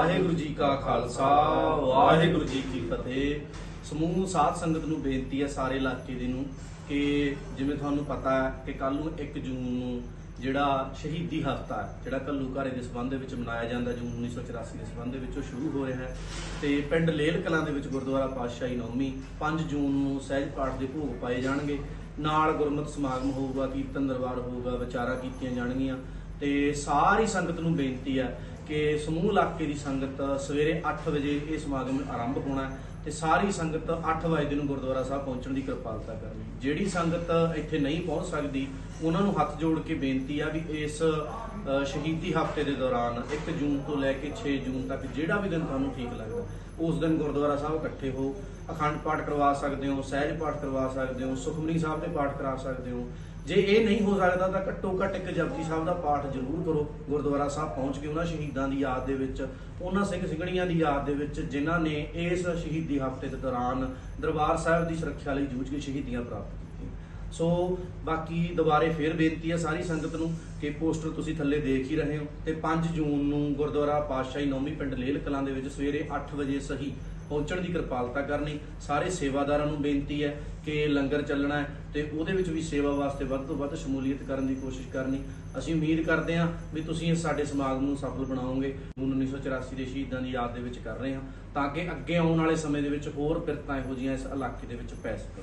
ਵਾਹਿਗੁਰੂ ਜੀ ਕਾ ਖਾਲਸਾ, ਵਾਹਿਗੁਰੂ ਜੀ ਕੀ ਫਤਿਹ। ਸਮੂਹ ਸਾਧ ਸੰਗਤ ਨੂੰ ਬੇਨਤੀ ਹੈ ਸਾਰੇ ਇਲਾਕੇ ਦੇ ਨੂੰ ਕਿ ਜਿਵੇਂ ਤੁਹਾਨੂੰ ਪਤਾ ਹੈ ਕਿ ਕੱਲ ਨੂੰ 1 ਜੂਨ ਨੂੰ ਜਿਹੜਾ ਸ਼ਹੀਦੀ ਹਫਤਾ ਹੈ, ਜਿਹੜਾ ਕੱਲੂ ਘਾਰੇ ਦੇ ਸੰਬੰਧ ਦੇ ਵਿੱਚ ਮਨਾਇਆ ਜਾਂਦਾ, ਜੂਨ 1984 ਦੇ ਸੰਬੰਧ ਦੇ ਵਿੱਚ ਉਹ ਸ਼ੁਰੂ ਹੋ ਰਿਹਾ ਹੈ। ਤੇ ਪਿੰਡ ਲੇਲ ਕਲਾਂ ਦੇ ਵਿੱਚ ਗੁਰਦੁਆਰਾ ਪਾਤਸ਼ਾਹੀ ਨੌਮੀ 5 ਜੂਨ ਨੂੰ ਸਹਿਜ ਪਾਠ ਦੇ ਭੋਗ ਪਾਏ ਜਾਣਗੇ। ਨਾਲ ਗੁਰਮਤਿ ਸਮਾਗਮ ਹੋਊਗਾ, ਕੀਰਤਨ ਦਰਬਾਰ ਹੋਊਗਾ, ਵਿਚਾਰਾ ਕੀਤੀਆਂ ਜਾਣਗੀਆਂ। ਤੇ ਸਾਰੀ ਸੰਗਤ ਨੂੰ ਬੇਨਤੀ ਹੈ ਕਿ ਸਮੂਹ ਇਲਾਕੇ ਦੀ ਸੰਗਤ ਸਵੇਰੇ 8 ਵਜੇ ਇਹ ਸਮਾਗਮ ਆਰੰਭ ਹੋਣਾ ਹੈ ਤੇ ਸਾਰੀ ਸੰਗਤ 8 ਵਜੇ ਨੂੰ ਗੁਰਦੁਆਰਾ ਸਾਹਿਬ ਪਹੁੰਚਣ ਦੀ ਕਿਰਪਾਲਤਾ ਕਰਨੀ। ਜਿਹੜੀ ਸੰਗਤ ਇੱਥੇ ਨਹੀਂ ਪਹੁੰਚ ਸਕਦੀ, ਉਹਨਾਂ ਨੂੰ ਹੱਥ ਜੋੜ ਕੇ ਬੇਨਤੀ ਆ ਵੀ ਇਸ ਸ਼ਹੀਦੀ ਹਫ਼ਤੇ ਦੇ ਦੌਰਾਨ 1 ਜੂਨ ਤੋਂ ਲੈ ਕੇ 6 ਜੂਨ ਤੱਕ ਜਿਹੜਾ ਵੀ ਦਿਨ ਤੁਹਾਨੂੰ ਠੀਕ ਲੱਗਦਾ, ਉਸ ਦਿਨ ਗੁਰਦੁਆਰਾ ਸਾਹਿਬ ਇਕੱਠੇ ਹੋ, ਅਖੰਡ ਪਾਠ ਕਰਵਾ ਸਕਦੇ ਹੋ, ਸਹਿਜ ਪਾਠ ਕਰਵਾ ਸਕਦੇ ਹੋ, ਸੁਖਮਨੀ ਸਾਹਿਬ ਦੇ ਪਾਠ ਕਰਾ ਸਕਦੇ ਹੋ ਜੇ ਇਹ ਨਹੀਂ ਹੋ ਸਕਦਾ ਤਾਂ ਘੱਟੋ ਘੱਟ ਇੱਕ ਜਪਜੀ ਸਾਹਿਬ ਦਾ ਪਾਠ ਜ਼ਰੂਰ ਕਰੋ, ਗੁਰਦੁਆਰਾ ਸਾਹਿਬ ਪਹੁੰਚ ਕੇ ਉਹਨਾਂ ਸ਼ਹੀਦਾਂ ਦੀ ਯਾਦ ਦੇ ਵਿੱਚ, ਉਹਨਾਂ ਸਿੰਘ ਸਿੰਘਣੀਆਂ ਦੀ ਯਾਦ ਦੇ ਵਿੱਚ, ਜਿਨ੍ਹਾਂ ਨੇ ਇਸ ਸ਼ਹੀਦੀ ਹਫ਼ਤੇ ਦੇ ਦੌਰਾਨ ਦਰਬਾਰ ਸਾਹਿਬ ਦੀ ਸੁਰੱਖਿਆ ਲਈ ਜੂਝ ਕੇ ਸ਼ਹੀਦੀਆਂ ਪ੍ਰਾਪਤ ਕੀਤੀਆਂ। ਸੋ ਬਾਕੀ ਦੁਬਾਰੇ ਫੇਰ ਬੇਨਤੀ ਹੈ ਸਾਰੀ ਸੰਗਤ ਨੂੰ ਕਿ ਪੋਸਟਰ ਤੁਸੀਂ ਥੱਲੇ ਦੇਖ ਹੀ ਰਹੇ ਹੋ ਤੇ 5 ਜੂਨ ਨੂੰ ਗੁਰਦੁਆਰਾ ਪਾਤਸ਼ਾਹੀ ਨੌਮੀ ਪਿੰਡ ਲੇਲ ਕਲਾਂ ਦੇ ਵਿੱਚ ਸਵੇਰੇ 8 ਵਜੇ ਸਹੀ ਪਹੁੰਚਣ ਦੀ ਕਿਰਪਾਲਤਾ ਕਰਨੀ, ਸਾਰੇ ਸੇਵਾਦਾਰਾਂ ਨੂੰ ਬੇਨਤੀ ਹੈ ਕਿ ਲੰਗਰ ਚੱਲਣਾ ਹੈ ਤੇ ਉਹਦੇ ਵਿੱਚ ਵੀ ਸੇਵਾ ਵਾਸਤੇ ਵੱਧ ਤੋਂ ਵੱਧ ਸ਼ਮੂਲੀਅਤ ਕਰਨ ਦੀ ਕੋਸ਼ਿਸ਼ ਕਰਨੀ। ਅਸੀਂ ਉਮੀਦ ਕਰਦੇ ਹਾਂ ਵੀ ਤੁਸੀਂ ਇਸ ਸਾਡੇ ਸਮਾਗਮ ਨੂੰ ਸਫਲ ਬਣਾਓਗੇ। ਜੂਨ 1984 ਦੇ ਸ਼ਹੀਦਾਂ ਦੀ ਯਾਦ ਦੇ ਵਿੱਚ ਕਰ ਰਹੇ ਹਾਂ ਤਾਂ ਕਿ ਅੱਗੇ ਆਉਣ ਵਾਲੇ ਸਮੇਂ ਦੇ ਵਿੱਚ ਹੋਰ ਪਿਰਤਾਂ ਇਹੋ ਜਿਹੀਆਂ ਇਸ ਇਲਾਕੇ ਦੇ ਵਿੱਚ ਪੈ ਸਕਣ।